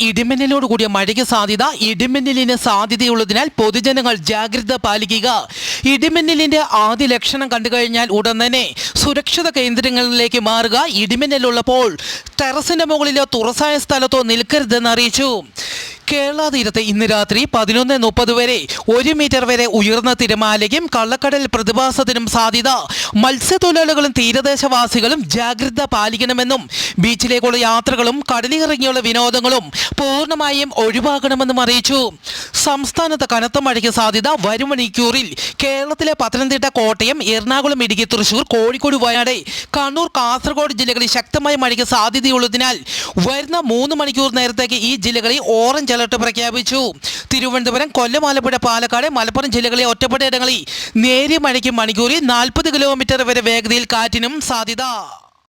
ഇടിമിന്നലോട് കൂടിയ മഴയ്ക്ക് സാധ്യത ഇടിമിന്നലിന് സാധ്യതയുള്ളതിനാൽ പൊതുജനങ്ങൾ ജാഗ്രത പാലിക്കുക. ഇടിമിന്നലിന്റെ ആദ്യ ലക്ഷണം കണ്ടു കഴിഞ്ഞാൽ ഉടൻ തന്നെ സുരക്ഷിത കേന്ദ്രങ്ങളിലേക്ക് മാറുക. ഇടിമിന്നലുള്ളപ്പോൾ ടെറസിന്റെ മുകളിലോ തുറസായ സ്ഥലത്തോ നിൽക്കരുതെന്ന് അറിയിച്ചു. കേരള തീരത്ത് ഇന്ന് രാത്രി പതിനൊന്ന് മുപ്പത് വരെ ഒരു മീറ്റർ വരെ ഉയർന്ന തിരമാലയ്ക്കും കള്ളക്കടൽ പ്രതിഭാസത്തിനും സാധ്യത. മത്സ്യത്തൊഴിലാളികളും തീരദേശവാസികളും ജാഗ്രത പാലിക്കണമെന്നും ബീച്ചിലേക്കുള്ള യാത്രകളും കടലിറങ്ങിയുള്ള വിനോദങ്ങളും പൂർണമായും ഒഴിവാക്കണമെന്നും അറിയിച്ചു. സംസ്ഥാനത്ത് കനത്ത മഴയ്ക്ക് സാധ്യത വരും മണിക്കൂറിൽ. കേരളത്തിലെ പത്തനംതിട്ട കോട്ടയം എറണാകുളം ഇടുക്കി തൃശൂർ കോഴിക്കോട് വയനാട് കണ്ണൂർ കാസർഗോഡ് ജില്ലകളിൽ ശക്തമായ മഴയ്ക്ക് സാധ്യതയുള്ളതിനാൽ വരുന്ന മൂന്ന് മണിക്കൂർ നേരത്തേക്ക് ഈ ജില്ലകളിൽ ഓറഞ്ച് അലർട്ട് പ്രഖ്യാപിച്ചു. തിരുവനന്തപുരം കൊല്ലം ആലപ്പുഴ പാലക്കാട് മലപ്പുറം ജില്ലകളിലെ ഒറ്റപ്പെട്ട ഇടങ്ങളിൽ നേരിയ മഴയ്ക്ക് മണിക്കൂറിൽ നാൽപ്പത് കിലോമീറ്റർ വരെ വേഗതയിൽ കാറ്റിനും സാധ്യത.